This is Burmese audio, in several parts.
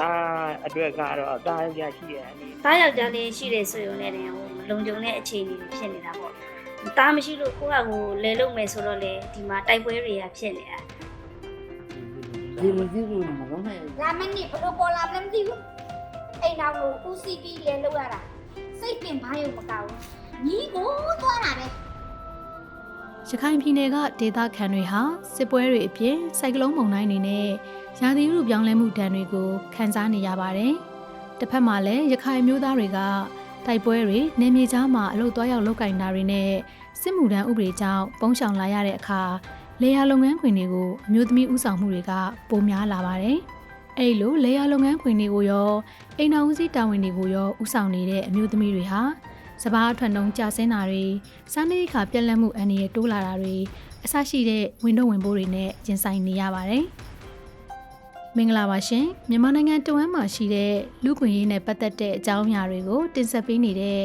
ဒါအတွက်ကတော့ဒါရရရှိတဲ့အနေသားယောက်ျားလေးရှိတယ်ဆိုရုံနဲ့တင်ဟိုလုံခြုံတဲ့အခြေအနေတွေဖြစ်နေတာပေါ့သားမရှိလို့ကိုကကိုလဲလုံးမယ်ဆိုတော့လေဒီမှာတိုက်ပွဲတွေကဖြစ်နေတာဒီမကြည့်ဘူးမလုံးနဲ့လာမနစ်ဘလို့ပေါ်လာမလဲမသိဘူးအိမ်တော်ကိုဦးစီးပြီးလဲလောက်ရတာစိတ်ပင်ဘာရုံမကောက်ဘူးညီကိုသွားတာပဲ ရခိုင်ပြည်နယ်ကဒေသခံတွေဟာစစ်ပွဲတွေအပြင်စိုက်ကလုန်းမုန်တိုင်းတွေနဲ့ရာသီဥတုပြောင်းလဲမှုဒဏ်တွေကိုခံစားနေရပါတယ်။တစ်ဖက်မှာလည်းရခိုင်မျိုးသားတွေကတိုက်ပွဲတွေနေမြေကြားမှာအလို့သွားရောက်လောက်ကင်တာတွေနဲ့စစ်မှုထမ်းဥပဒေကြောင့်ပုံရှောင်လာရတဲ့အခါလေယာလုပ်ငန်းခွင်တွေကိုအမျိုးသမီးဥဆောင်မှုတွေကပိုများလာပါတယ်။အဲ့လိုလေယာလုပ်ငန်းခွင်တွေကိုရောအိမ်တော်ဦးစီးတာဝန်တွေကိုရောဥဆောင်နေတဲ့အမျိုးသမီးတွေဟာ စပားအထွန်းတုံးကြဆင်းတာတွေစားနပ်ရိက္ခာပြက်လက်မှုအန္တရာယ်တိုးလာတာတွေအဆရှိတဲ့ဝင်တော့ဝင်ပိုးတွေနဲ့ရင်ဆိုင်နေရပါတယ်။မင်္ဂလာပါရှင်မြန်မာနိုင်ငံတဝမ်းမှာရှိတဲ့လူ့ခွင့်ရေးနဲ့ပတ်သက်တဲ့အကြောင်းအရာတွေကိုတင်ဆက်ပေးနေတဲ့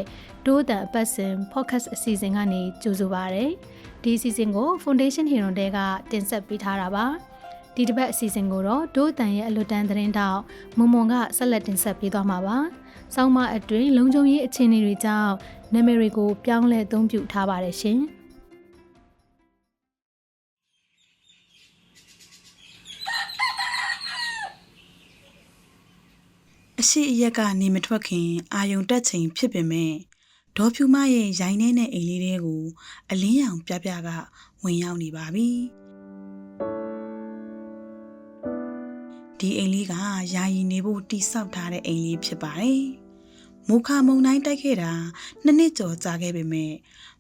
ဒိုးတန်အပတ်စဉ် podcast အစီအစဉ်ကနေကြိုဆိုပါရစေ။ဒီအစီအစဉ်ကို Foundation Hero တဲကတင်ဆက်ပေးထားတာပါ။ဒီတစ်ပတ်အစီအစဉ်ကိုတော့ဒိုးတန်ရဲ့အလွတ်တန်းသတင်းတောက်မွန်မွန်ကဆက်လက်တင်ဆက်ပေးသွားမှာပါ။ ဆောင်းမအတွင်းလုံခြုံရေးအခြေအနေတွေကြောင့်နာမည်တွေကိုပြောင်းလဲအသုံးပြုထားပါတယ်ရှင်။အရှိအရက်ကနေမထွက်ခင်အာယုံတက်ချိန်ဖြစ်ပေမဲ့ဒေါ်ဖြူမရဲ့ရိုင်းနေတဲ့အိမ်လေးတွေကိုအလင်းရောင်ပြပြကဝင်ရောက်နေပါပြီ ဒီအိမ်လေးကယာယီနေဖို့တိဆောက်ထားတဲ့အိမ်လေးဖြစ်ပါတယ်မူခမုံတိုင်းတိုက်ခဲ့တာနှစ်နှစ်ကျော်ကြာခဲ့ပေမဲ့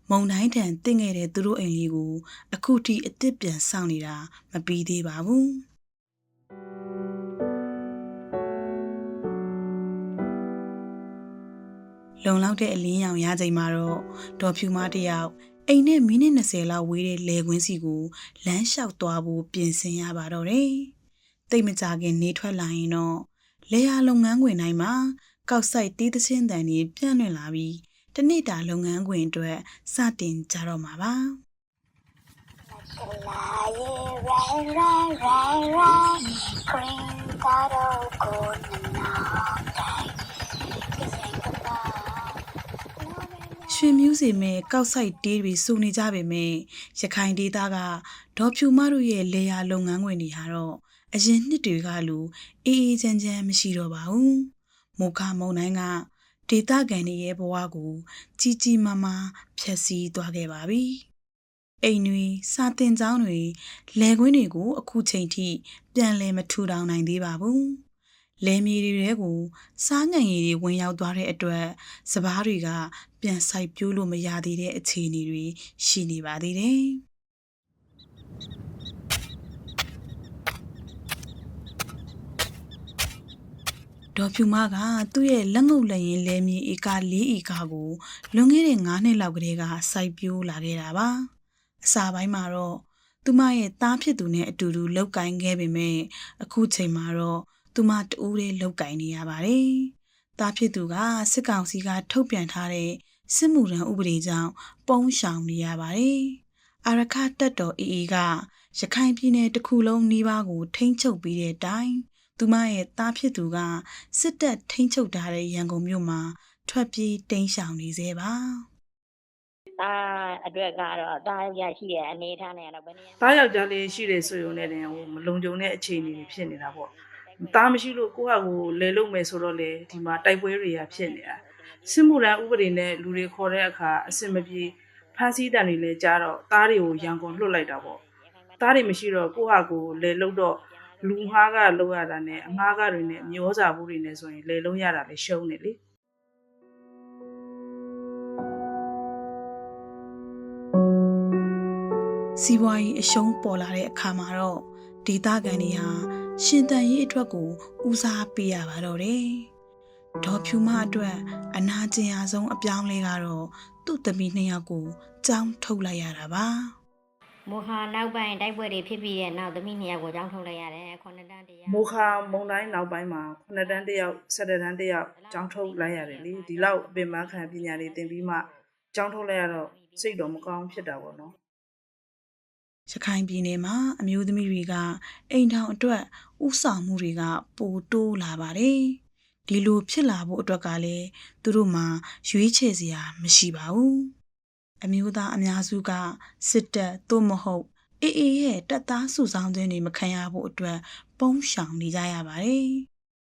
မုံတိုင်းထန်တင့်ခဲ့တဲ့သူတို့အိမ်လေးကို အခုထိအစ်စ်ပြန်ဆောင်နေတာမပြီးသေးပါဘူးလုံလောက်တဲ့အလင်းရောင်ရချိန်မှာတော့ဒေါ်ဖြူမတစ်ယောက်အိမ်နဲ့မိနစ်20လောက်ဝေးတဲ့လေကွင်းစီကိုလမ်းလျှောက်သွားဖို့ပြင်ဆင်ရပါတော့တယ်။ တိတ်မကြခင်နေထွက်လာရင်တော့လေယာလုပ်ငန်းခွင်တိုင်းမှာကောက်ဆိုင်တီးသချင်းတန်တွေပြန့်လွင့်လာပြီးတနေ့တာလုပ်ငန်းခွင်အတွက်စတင်ကြတော့မှာပါ။လာရေရိုင်းရိုင်းရိုင်းရိုင်းခရင်ကားတော့ကိုနာတိုင်းဒီစိတ်ကပါရွှေမျိုးစီမဲ့ကောက်ဆိုင်တေးတွေစုနေကြပေမဲ့ရခိုင်ဒေသကဒေါ်ဖြူမတို့ရဲ့လေယာလုပ်ငန်းခွင်တွေဟာတော့ အရင်နှစ်တွေကလိုအေးအေးချမ်းချမ်းမရှိတော့ပါဘူး။မုခမုံတိုင်းကဒေသခံတွေရဲ့ဘဝကိုကြီးကြီးမားမားဖျက်ဆီးသွားခဲ့ပါပြီ။အိမ်တွေစာတင်ကျောင်းတွေလယ်ကွင်းတွေကိုအခုချိန်ထိပြန်လည်မထူထောင်နိုင်သေးပါဘူး။လယ်မြေတွေကိုစားငံရည်တွေဝင်ရောက်သွားတဲ့အတွက်စပားတွေကပြန်ဆိုင်ပြိုးလို့မရသေးတဲ့အခြေအနေတွေရှိနေပါသေးတယ်။ ဒေါ်ဖြူမကသူ့ရဲ့လက်ငုပ်လက်ရင်လဲမြေဧက၄ဧကကိုလွန်ခဲ့တဲ့9နှစ်လောက်ကတည်းကစိုက်ပျိုးလာခဲ့တာပါ။အစာပိုင်းမှာတော့သူမရဲ့သားဖြစ်သူနဲ့အတူတူလောက်ကင်ခဲ့ပေမဲ့အခုချိန်မှာတော့သူမတူးတဲ့လောက်ကင်နေရပါတယ်။သားဖြစ်သူကစစ်ကောင်စီကထုတ်ပြန်ထားတဲ့စစ်မှုထမ်းဥပဒေကြောင့်ပုံရှောင်နေရပါတယ်။အာရခတက်တော်အေအေကရခိုင်ပြည်နယ်တစ်ခုလုံးနှီးပါးကိုထိမ့်ချုပ်ပြီးတဲ့အတိုင်း သူမရဲ့သားဖြစ်သူကစစ်တပ်ထိမ့်ချုပ်ထားတဲ့ရန်ကုန်မြို့မှာထွက်ပြေးတိမ်းရှောင်နေသေးပါဒါအတွက်ကတော့ဒါရရရှိတဲ့အနေထားနဲ့တော့ဘယ်နည်းသားယောက်ျားလေးရှိတယ်ဆိုရုံနဲ့တင်ဟိုမလုံခြုံတဲ့အခြေအနေတွေဖြစ်နေတာပေါ့သားမရှိလို့ကိုယ့်ဟာကိုယ်လဲလုံးမယ်ဆိုတော့လေဒီမှာတိုက်ပွဲတွေကဖြစ်နေတာစစ်မှုထမ်းဥပဒေနဲ့လူတွေခေါ်တဲ့အခါအစင်မပြေဖမ်းဆီးတန်တွေလည်းကြားတော့သားတွေကိုရန်ကုန်လွှတ်လိုက်တာပေါ့သားတွေမရှိတော့ကိုယ့်ဟာကိုယ်လဲလုံးတော့ လူငှားကလုံးရတာနဲ့အငှားကတွေနဲ့မျောစာဘူးတွေနဲ့ဆိုရင်လဲလုံးရတာလည်းရှုံးနေလေစီးပွားရေးအရှုံးပေါ်လာတဲ့အခါမှာတော့ဒေသခံတွေဟာရှင်တန်ရေးအတွက်ကိုဦးစားပေးရပါတော့တယ်။ဒေါ်ဖြူမအတွက်အနာကျင်အားဆုံးအပြောင်းလဲကတော့သူ့သမီးနှစ်ယောက်ကိုကြောင်းထုတ်လိုက်ရတာပါ မိုဟာနောက်ပိုင်းတိုက်ပွဲတွေဖြစ်ပြီးတဲ့နောက်သမီးနှစ်ယောက်ကိုကြောင်းထုတ်လိုက်ရတယ်ခုနှစ်တန်းတရားမိုခါမုံတိုင်းနောက်ပိုင်းမှာ9တန်းတစ်ယောက်7တန်းတစ်ယောက်ကျောင်းထုတ်လိုက်ရတယ်လေဒီလောက်အပင်ပန်းခံပညာတွေသင်ပြီးမှကျောင်းထုတ်လိုက်ရတော့စိတ်တော့မကောင်းဖြစ်တာပေါ့နော်ရခိုင်ပြည်နယ်မှာအမျိုးသမီးတွေကအိမ်ထောင်အတွက်ဥဆောင်မှုတွေကပိုတိုးလာပါတယ်။ဒီလိုဖြစ်လာဖို့အတွက်ကလည်းသူတို့မှာရွေးချယ်စရာမရှိပါဘူး။ အမျိုးသားအများစုကစစ်တပ်သို့မဟုတ်အေးအေးရဲ့တပ်သားစုဆောင်ခြင်းတွေမခံရဖို့အတွက်ပုံရှောင်နေကြရပါတယ်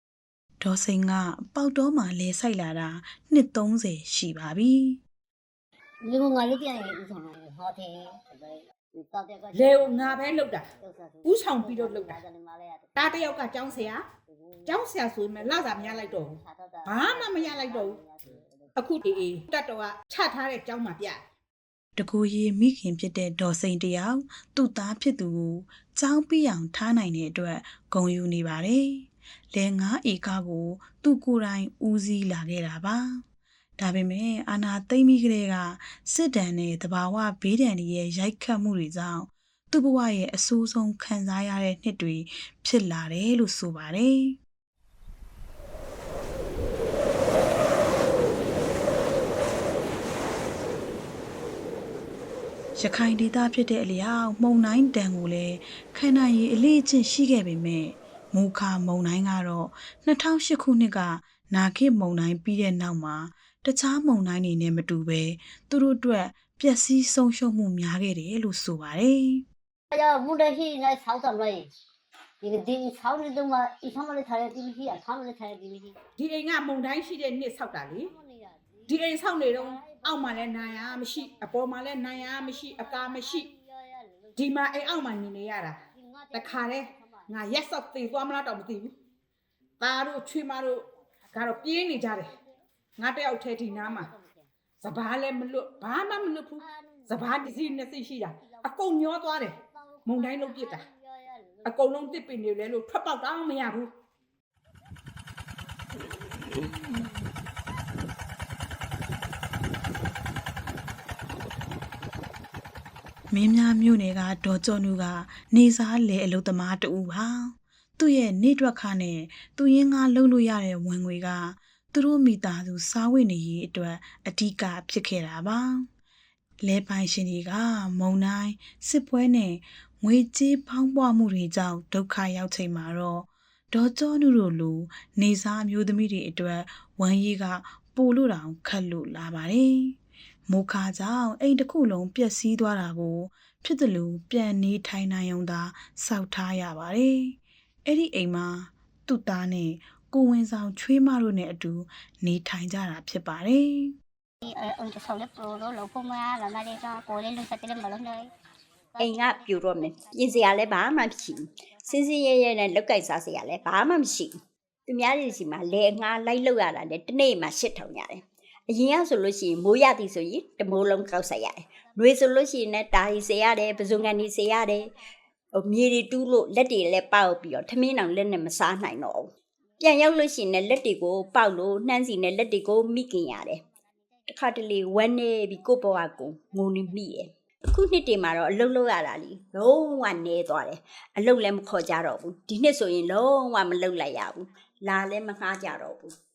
။ဒေါ်စိန်ကပေါက်တော့မှလဲဆိုင်လာတာနှစ်30ရှိပါပြီ။လေကိုငါလေးပြန်ရင်ဥဆောင်တယ်ဟောတယ်တောက်တဲ့ကလေကိုငါပဲလှုပ်တာဥဆောင်ပြီးတော့လှုပ်တာမလေးရတယ်တားတစ်ယောက်ကကျောင်းဆရာကျောင်းဆရာဆိုပေမဲ့လစာမရလိုက်တော့ဘူးဘာမှမရလိုက်တော့ဘူးအခုအေးအေးတက်တော့ကချထားတဲ့ကျောင်းမှာပြ တကူရီမိခင်ဖြစ်တဲ့ဒေါ်စိန်တယောက်သူ့သားဖြစ်သူကိုចောင်းပြအောင်ထားနိုင်တဲ့အတွက်ဂုံယူနေပါတယ်။လဲငါးဧကကို သူ့ကိုယ်တိုင်ဦးစီးလာခဲ့တာပါ။ဒါပေမဲ့အာနာသိမ့်ပြီးကလေးကစစ်တမ်းနဲ့တဘာဝဘေးဒဏ်တွေရဲ့ရိုက်ခတ်မှုတွေကြောင့်သူ့ဘဝရဲ့အဆိုးဆုံးခံစားရတဲ့နှစ်တွေဖြစ်လာတယ်လို့ဆိုပါတယ်။ ရခိုင်ဒေသဖြစ်တဲ့အလျောက်မုံတိုင်းတန်ကိုလည်းခန္ဓာရည်အလေးအကျင့်ရှိခဲ့ပေမဲ့မူခါမုံတိုင်းကတော့2008ခုနှစ်ကနာခိမုံတိုင်းပြီးတဲ့နောက်မှာတခြားမုံတိုင်းတွေနဲ့မတူပဲသူတို့အတွက်ပျက်စီးဆုံးရှုံးမှုများခဲ့တယ်လို့ဆိုပါတယ်ရမူတရှိနေဆောက်တယ်လို့ဒီဒီဆောက်နေတော့မှအဆောင်မလေးထားတဲ့ဒီမရှိအဆောင်မလေးထားတဲ့ဒီမရှိဒီအိမ်ကမုံတိုင်းရှိတဲ့နှစ်ဆောက်တာလေဒီအိမ်ဆောက်နေတော့ အောက်မှာလည်းနိုင်ရမရှိအပေါ်မှာလည်းနိုင်ရမရှိအကာမရှိဒီမှာအိမ်အောက်မှာနေနေရတာတခါတည်းငါရက်ဆော့သေးသွားမလားတော့မသိဘူးตาတို့ချွေးမတို့ကတော့ပြေးနေကြတယ်ငါတယောက်ထဲဒီနားမှာစပားလည်းမလွတ်ဘာမှမလွတ်ဘူးစပားတစ်စီးနှစ်စီးရှိတာအကုန်မျောသွားတယ်မုံတိုင်းလုံးပြစ်တာအကုန်လုံးတစ်ပင်နေလဲလို့ထွက်ပေါက်တောင်းမရဘူး မင်းများမြို့နယ်ကဒေါ်ကျော်နူကနေစားလေအလုသမားတူပါသူ့ရဲ့နေထွက်ခါနဲ့သူရင်းကားလှုပ်လို့ရတဲ့ဝင်ငွေကသူတို့မိသားစုစားဝတ်နေရေးအတွက်အဓိကဖြစ်ခဲ့တာပါလဲပိုင်ရှင်တွေကမုံတိုင်းစစ်ပွဲနဲ့ငွေကြေးဖောင်းပွားမှုတွေကြောင့်ဒုက္ခရောက်ချိန်မှာတော့ဒေါ်ကျော်နူတို့လိုနေစားအမျိုးသမီးတွေအတွက်ဝမ်းရေးကပို့လို့တောင်ခတ်လို့လာပါတယ် မိုခါကြောင့်အိမ်တစ်ခုလုံးပျက်စီးသွားတာကို ဖြစ်တယ်လို့ပြန်နေထိုင်နိုင်အောင်သာစောက်ထားရပါတယ်။အဲ့ဒီအိမ်မှာသူ့သားနဲ့ကိုဝင်ဆောင်ချွေးမတို့နဲ့အတူနေထိုင်ကြတာဖြစ်ပါတယ်အုံတဆောက်လက်ပရိုလို့လောဖို့မလာမလေးကကိုလေးလုံးစတဲ့မလုံးနေအိမ်ကပြိုတော့မယ်ပြင်စရာလည်းဘာမှမရှိဘူးစင်းစင်းရဲရဲနဲ့လောက်ကင်စားစရာလည်းဘာမှမရှိဘူးသူများတွေစီမှာလေငါလိုက်လောက်ရတာလည်းတစ်နေ့မှရှစ်ထောင်ရတယ် အရင်ကဆိုလို့ရှိရင်မိုးရသည်ဆိုရင်တစ်မိုးလုံးကောက်ဆက်ရတယ်။နှွေဆိုလို့ရှိရင်လည်းတာရီစေရတယ်ပဇွန်ကန်ဒီစေရတယ်။ဟိုမြေတွေတူးလို့လက်တွေလည်းပေါက်ပြီးတော့ထမင်းအောင်လက်နဲ့မစားနိုင်တော့ဘူး။ပြန်ရောက်လို့ရှိရင်လည်းလက်တွေကိုပေါက်လို့နှမ်းစီနဲ့လက်တွေကိုမိခင်ရတယ်။တစ်ခါတလေဝမ်းနေပြီးကိုယ့်ဘဝကိုငုံနေမိတယ်။အခုနှစ်တွေမှာတော့အလုတ်လောက်ရတာလीလုံးဝနေသွားတယ်။အလုတ်လည်းမခေါ်ကြတော့ဘူး။ဒီနှစ်ဆိုရင်လုံးဝမလုတ်လိုက်ရဘူး။လာလည်းမငှားကြတော့ဘူး။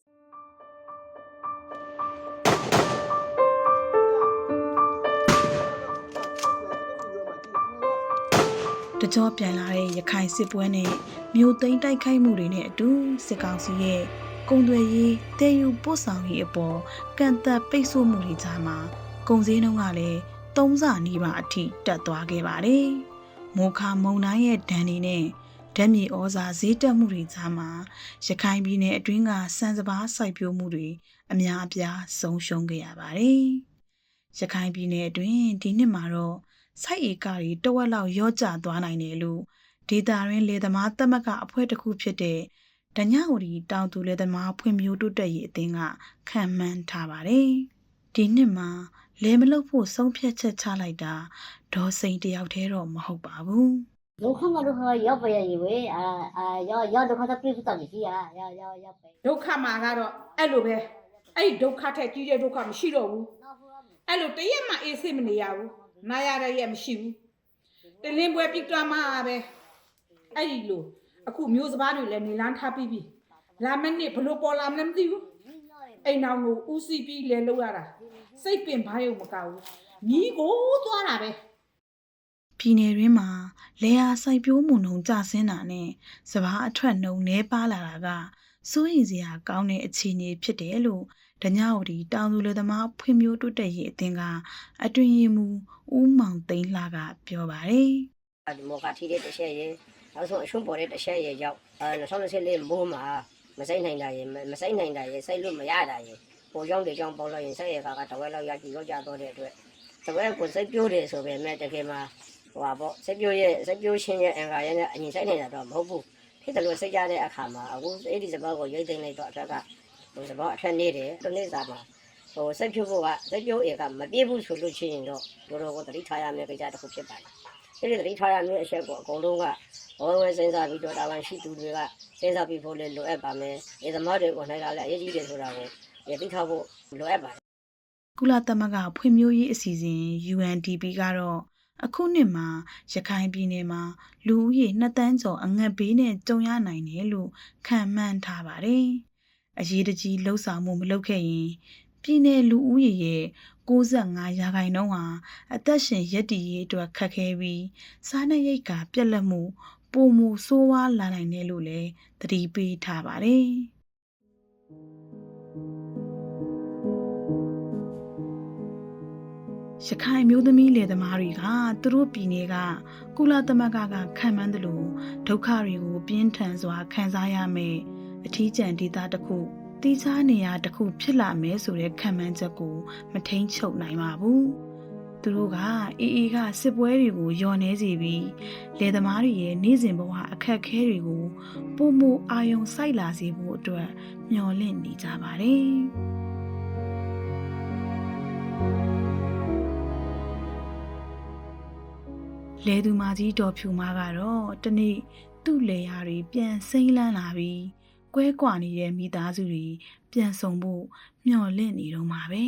တကြောပြန်လာတဲ့ရခိုင်စစ်ပွဲနဲ့မြို့သိမ်းတိုက်ခိုက်မှုတွေနဲ့အတူစစ်ကောင်စီရဲ့ကုံသွယ်ရေးတဲယူပို့ဆောင်ရေးအပေါ်ကန့်သက်ပိတ်ဆို့မှုတွေကြားမှာကုန်စည်နှုန်းကလည်းသုံးဆနီးပါအထိတက်သွားခဲ့ပါတယ်။မိုခါမုံတိုင်းရဲ့ဒဏ်တွေနဲ့ဓာတ်မြေဩဇာဈေးတက်မှုတွေကြားမှာရခိုင်ပြည်နယ်အတွင်းကစံစပါးစိုက်ပျိုးမှုတွေအများအပြားဆုံးရှုံးခဲ့ရပါတယ်။ရခိုင်ပြည်နယ်အတွင်းဒီနှစ်မှာတော့ စိုက်ဧကတွေတဝက်လောက်ရော့ကျသွားနိုင်တယ်လို့ဒေတာရင်းလေသမားတက်မကအဖွဲ့တစ်ခုဖြစ်တဲ့ဒညဝတီတောင်သူလေသမားဖွံ့ဖြိုးတိုးတက်ရေးအသင်းကခံမှန်းထားပါတယ်။ဒီနှစ်မှာလဲမလုပ်ဖို့ဆုံးဖြတ်ချက်ချလိုက်တာဒေါ်စိန်တယောက်တည်းတော့မဟုတ်ပါဘူးဒုက္ခမဒုက္ခရောက်ပါရဲ့ဝေးအာအာရောက်ရောက်ဒုက္ခသပြည့်စုံတယ်ရှိရရောက်ရောက်ရောက်ပဲဒုက္ခမှာကတော့အဲ့လိုပဲအဲ့ဒီဒုက္ခထက်ကြီးတဲ့ဒုက္ခမရှိတော့ဘူးအဲ့လိုတရက်မှအေးစိတ်မနေရဘူး နာရတဲ့ရက်မရှိဘူးတလင်းပွဲပြစ်သွားမှာပဲအဲ့ဒီလိုအခုမျိုးစပားတွေလည်းနေလန်းထားပြီးပြီလာမနေ့ဘလို့ပေါ်လာမလဲမသိဘူးအိမ်အောင်ကိုဦးစီးပြီးလဲလောက်ရတာစိတ်ပင်ဘာယုံမကောက်ဘူးညီးကိုသွားတာပဲပြည်နယ်တွင်းမှာလေယာစိုက်ပျိုးမှုနှုန်းကျဆင်းတာနဲ့စဘာအထွက်နှုန်းနှဲပါလာတာကစိုးရိမ်စရာကောင်းတဲ့အခြေအနေဖြစ်တယ်လို့ ဒညဝတီတောင်သူလယ်သမားဖွံ့ဖြိုးတိုးတက်ရေးအသင်းကအတွင်ရင်မူဦးမောင်သိန်းလှကပြောပါတယ်ဒီမော်ကထီတဲ့တစ်ချက်ရေနောက်ဆုံးအရှုံးပေါ်တဲ့တစ်ချက်ရေရောက်အဲ2024မိုးမှာမစိမ့်နိုင်တာရေမစိမ့်နိုင်တာရေစိတ်လို့မရတာရေပိုကြောင့်တေကြောင့်ပေါ်လို့ရင်ဆက်ရကကတဝဲလောက်ရကြည့်ရောက်ကြတော့တဲ့အတွက်တဝဲကိုစိတ်ပြိုးတယ်ဆိုပေမဲ့တကယ်မှာဟိုပါပေါ့စိတ်ပြိုးရဲ့စိတ်ပြိုးချင်းရဲ့အင်္ဂါရဲ့နဲ့အရင်ဆိုင်နေတာတော့မဟုတ်ဘူးဖြစ်တယ်လို့စိတ်ကြတဲ့အခါမှာအခုအဲ့ဒီစပတ်ကိုရိတ်သိမ်းလိုက်တော့အထက်က ဟိုစပတ်အထက်နေတယ်တစ်နေ့စာမှာဟိုစိတ်ပြိုးဖို့ကစိတ်ပြိုးဧကမပြေဘူးဆိုလို့ချင်းရင်တော့တို့တော့ကိုတတိထားရမယ့်ကိစ္စတစ်ခုဖြစ်ပါတယ်အဲ့ဒီသတိထားရမယ့်အချက်ကိုအကုန်လုံးကဘောဝဲစဉ်းစားပြီးတော့တာဝန်ရှိသူတွေကစဉ်းစားပြီးဖို့လည်းလိုအပ်ပါမယ်။ဒီသမားတွေကိုနိုင်လာလည်းအရေးကြီးတယ်ဆိုတာကိုသိထားဖို့လိုအပ်ပါတယ်ကုလသမဂ္ဂဖွံ့ဖြိုးရေးအစီအစဉ် UNDP ကတော့အခုနှစ်မှာရခိုင်ပြည်နယ်မှာလူဦးရေ2တန်းကျော်အငတ်ဘေးနဲ့ကြုံရနိုင်တယ်လို့ခန့်မှန်းထားပါတယ်။ အရေးတကြီးလှုပ်ဆောင်မှုမလုပ်ခဲ့ရင်ပြည်နယ်လူဦးရေရဲ့65ရာခိုင်နှုန်းဟာအသက်ရှင်ရပ်တည်ရေးအတွက်ခက်ခဲပြီးစားနပ်ရိက္ခာပြက်လက်မှုပုံမှုဆိုးဝါးလာနိုင်တယ်လို့လည်းသတိပေးထားပါတယ်။ရခိုင်မျိုးသမီးလယ်သမားတွေကသူတို့ပြည်နယ်ကကုလသမဂ္ဂကခံမှန်းတယ်လို့ဒုက္ခတွေကိုပြင်းထန်စွာခံစားရမယ် အထီးကျန်ဒေသတစ်ခုတိကျနေရာတစ်ခုဖြစ်လာမယ်ဆိုတဲ့ခံမှန်းချက်ကိုမထိန်ချုပ်နိုင်ပါဘူးသူတို့ကအေးအေးကစစ်ပွဲတွေကိုယော်နေစေပြီးလယ်သမားတွေရဲ့နေ့စဉ်ဘဝအခက်အခဲတွေကိုပုံမအာယုံစိုက်လာစေဖို့အတွက်မျှော်လင့်နေကြပါတယ်လဲသူမကြီးတော်ဖြူမကတော့တနေ့သူ့လေယာတွေပြန်စိမ့်လန်းလာပြီး ကွဲကွာနေတဲ့မိသားစုတွေပြန်ဆောင်ဖို့မျှော်လင့်နေတော့မှာပဲ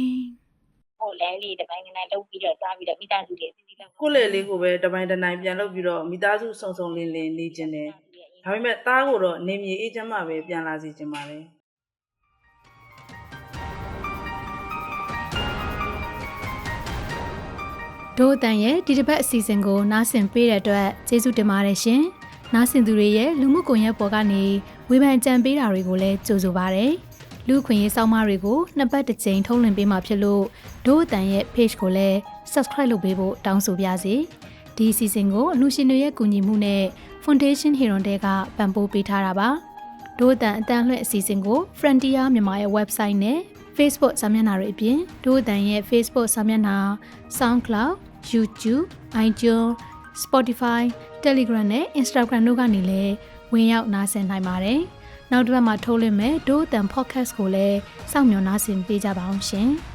ဟိုလဲလေးတစ်ပိုင်းကလေးလုပ်ပြီးတော့သွားပြီးတော့မိသားစုတွေစီစီလောက်ကိုယ့်လေလေးကိုပဲတပိုင်းတစ်နိုင်ပြန်လုပ်ပြီးတော့မိသားစုစုံစုံလင်လင်နေခြင်းတယ်ဒါပေမဲ့သားကိုတော့နေမြေအေးချမ်းမှပဲပြန်လာစီခြင်းပါတယ်ဒို့အတန်ရဲ့ဒီတစ်ပတ်အစီအစဉ်ကိုနားဆင်ပေးတဲ့အတွက်ကျေးဇူးတင်ပါတယ်ရှင်။ နားဆင်သူတွေရဲ့လူမှုကွန်ရက်ပေါ်ကနေဝေဖန်ကြံပေးတာတွေကိုလည်းကြိုဆိုပါရစေ။လူခွင့်ရေးစောင်းမတွေကိုနှစ်ပတ်တစ်ကြိမ်ထုတ်လွှင့်ပေးမှာဖြစ်လို့ဒို့အတန်ရဲ့ page ကိုလည်း subscribe လုပ်ပေးဖို့တောင်းဆိုပါရစေ။ဒီအစီအစဉ်ကိုအလူရှင်တွေရဲ့ကူညီမှုနဲ့ Foundation Hero တဲကပံ့ပိုးပေးထားတာပါ။ဒို့အတန်အတန်လွှင့်အစီအစဉ်ကို Frontier မြန်မာရဲ့ website နဲ့ Facebook စာမျက်နှာတွေအပြင်ဒို့အတန်ရဲ့ Facebook စာမျက်နှာ SoundCloud YouTube, iTunes, Spotify, Telegram နဲ့ Instagram တို့ကနေလည်းဝင်ရောက်နားဆင်နိုင်ပါတယ်။နောက်တစ်ပတ်မှာထုတ်လွှင့်မဲ့ဒို့အတန် podcast ကိုလည်းစောင့်မျှော်နားဆင်ပေးကြပါအောင်ရှင်။